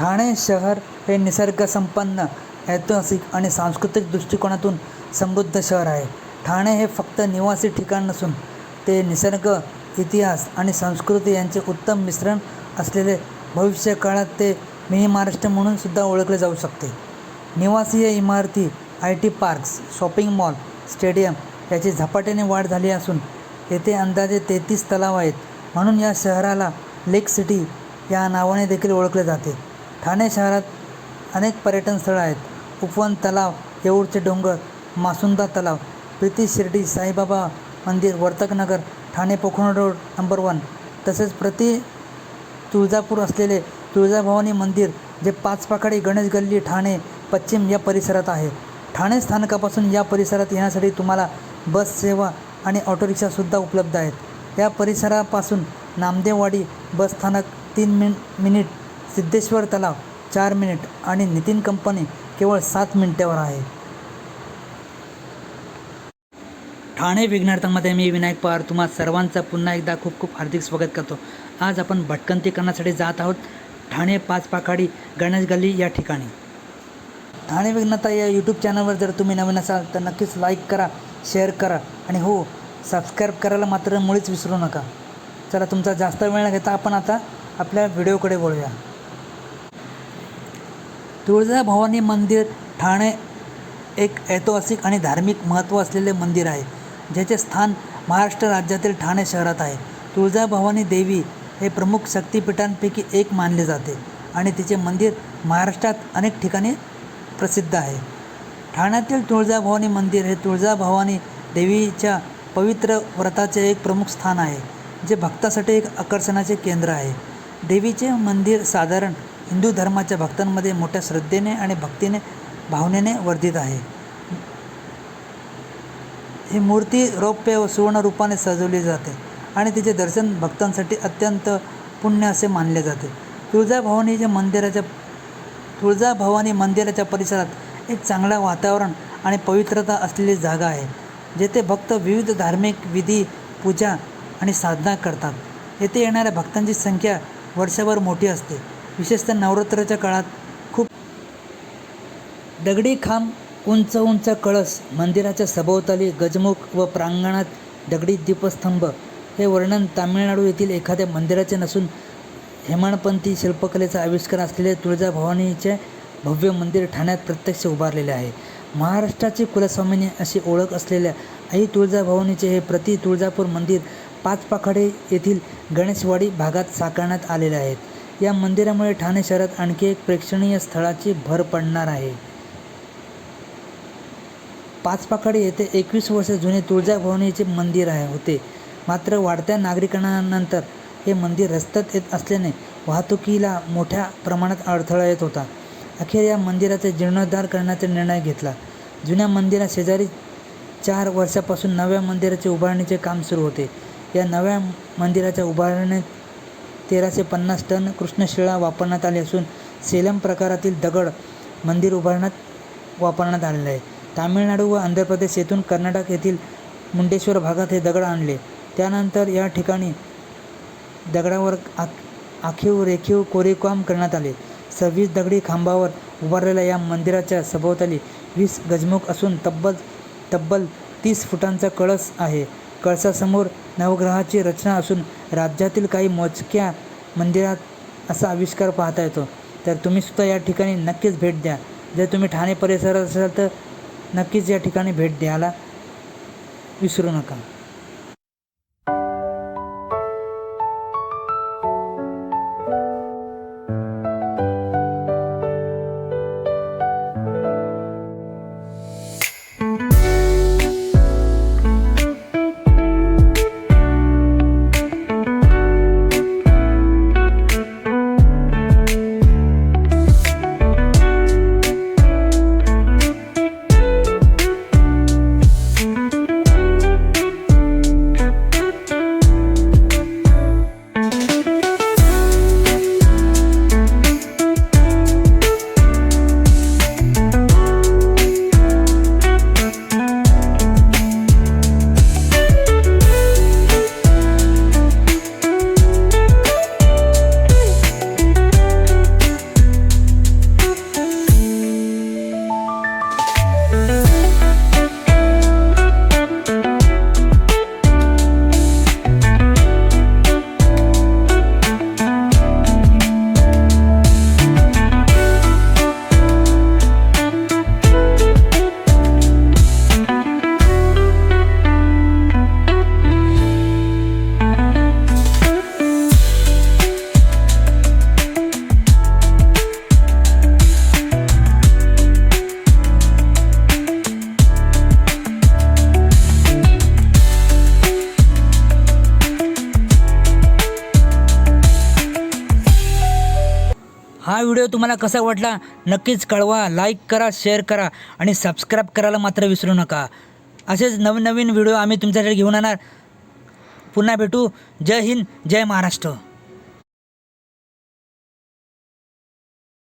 ठाणे शहर हे निसर्गसंपन्न ऐतिहासिक आणि सांस्कृतिक दृष्टिकोनातून समृद्ध शहर आहे. ठाणे हे फक्त निवासी ठिकाण नसून ते निसर्ग इतिहास आणि संस्कृती यांचे उत्तम मिश्रण असलेले भविष्यकाळात ते मिनी महाराष्ट्र म्हणून सुद्धा ओळखले जाऊ शकते. निवासीय इमारती I T parks shopping mall stadium याची झपाट्याने वाढ झाली असून येथे अंदाजे तेहतीस तलाव आहेत. म्हणून या शहराला लेक सिटी या नावाने देखील ओळखले जाते. ठाणे शहरात अनेक पर्यटन स्थळं आहेत. उपवन तलाव येऊरचे डोंगर मासुंदा तलाव प्रीती शिर्डी साईबाबा मंदिर Vartaknagar Thane Pokhran road number one. तसेच प्रति तुळजापूर असलेले तुळजाभवानी मंदिर जे पाच पाखाडी गणेश गल्ली ठाणे पश्चिम या परिसरात आहे. ठाणे स्थानकापासून या परिसरात येण्यासाठी तुम्हाला बस सेवा आणि ऑटोरिक्षासुद्धा उपलब्ध आहेत. या परिसरापासून नामदेववाडी बस स्थानक तीन मिन मिनिट सिद्धेश्वर तलाव चार मिनिट. आणि नितीन कंपनी केवळ सात मिनिटावर आहे. ठाणे विघ्नार्थामध्ये मी विनायक पवार. तुम्हा सर्वांचं पुन्हा एकदा खूप खूप हार्दिक स्वागत करतो. आज आपण भटकंती करण्यासाठी जात आहोत ठाणे पाच पाखाडी गणेश गल्ली या ठिकाणी. ठाणे विघ्नता या यूट्यूब चॅनलवर जर तुम्ही नवीन असाल तर नक्कीच लाईक करा शेअर करा. आणि हो सबस्क्राईब करायला मात्र मुळीच विसरू नका. चला तुमचा जास्त वेळ न घेता आपण आता आपल्या व्हिडिओकडे बोलूया तुळजाभवानी मंदिर ठाणे एक ऐतिहासिक आणि धार्मिक महत्त्व असलेले मंदिर आहे ज्याचे स्थान महाराष्ट्र राज्यातील ठाणे शहरात आहे. तुळजाभवानी देवी हे प्रमुख शक्तिपीठांपैकी एक मानले जाते आणि तिचे मंदिर महाराष्ट्रात अनेक ठिकाणी प्रसिद्ध आहे. ठाण्यातील तुळजाभवानी मंदिर हे तुळजाभवानी देवीच्या पवित्र व्रताचे एक प्रमुख स्थान आहे जे भक्तासाठी एक आकर्षणाचे केंद्र आहे. देवीचे मंदिर साधारण हिंदू धर्माच्या भक्तांमध्ये मोठ्या श्रद्धेने आणि भक्तीने भावनेने वर्धित आहे. ही मूर्ती रौप्य व सुवर्ण रूपाने सजवली जाते आणि तिचे दर्शन भक्तांसाठी अत्यंत पुण्य असे मानले जाते. तुळजाभवानीच्या मंदिराच्या तुळजाभवानी मंदिराच्या परिसरात एक चांगला वातावरण आणि पवित्रता असलेली जागा आहे जेथे भक्त विविध धार्मिक विधी पूजा आणि साधना करतात. येथे येणाऱ्या भक्तांची संख्या वर्षभर मोठी असते. विशेषतः नवरात्राच्या काळात खूप दगडी खांब उंच उंच कळस मंदिराच्या सभोवताली गजमुख व प्रांगणात दगडी दीपस्तंभ हे वर्णन तामिळनाडू येथील एखाद्या मंदिराचे नसून हेमाडपंथी शिल्पकलेचा आविष्कार असलेले तुळजाभवानीचे भव्य मंदिर ठाण्यात प्रत्यक्ष उभारलेले आहे. महाराष्ट्राची कुलस्वामिनी अशी ओळख असलेल्या आई तुळजाभवानीचे हे प्रति तुळजापूर मंदिर पाचपाखडे येथील गणेशवाडी भागात साकारण्यात आलेले आहेत. या मंदिरामुळे ठाणे शहरात आणखी एक प्रेक्षणीय स्थळाची भर पडणार आहे. पाचपाखाडी येथे एकवीस वर्ष जुने तुळजाभवानीचे मंदिर आहे होते. मात्र वाढत्या नागरिकांनंतर हे मंदिर रस्त्यात येत असल्याने वाहतुकीला मोठ्या प्रमाणात अडथळा येत होता. अखेर या मंदिराचे जीर्णोद्धार करण्याचा निर्णय घेतला. जुन्या मंदिरा शेजारी चार वर्षापासून नव्या मंदिराचे उभारणीचे काम सुरू होते. या नव्या मंदिराच्या उभारणीत तेराशे पन्नास टन कृष्णशिळा वापरण्यात आली असून सेलम प्रकारातील दगड मंदिर उभारण्यात वापरण्यात आलेलं आहे. तामिळनाडू व आंध्र प्रदेश येथून कर्नाटक येथील मुंडेश्वर भागात हे दगड आणले. त्यानंतर या ठिकाणी दगडावर आख आखीव रेखीव कोरीवकाम करण्यात आले. सव्वीस दगडी खांबावर उभारलेल्या या मंदिराच्या सभोवताली वीस गजमुख असून तब्बल तब्बल तीस फुटांचा कळस आहे. कळसासमोर नवग्रहाची रचना असून राज्यातील काही मोजक्या मंदिरात असा आविष्कार पाहता येतो. तर तुम्हीसुद्धा या ठिकाणी नक्कीच भेट द्या. जर तुम्ही ठाणे परिसरात असाल तर नक्कीच या ठिकाणी भेट द्यायला विसरू नका. हा व्हिडिओ तुम्हाला कसा वाटला नक्कीच कळवा लाईक करा शेअर करा आणि सबस्क्राईब करायला मात्र विसरू नका. असेच नवनवीन व्हिडिओ आम्ही तुमच्यासाठी घेऊन येणार. पुन्हा भेटू. जय हिंद जय महाराष्ट्र.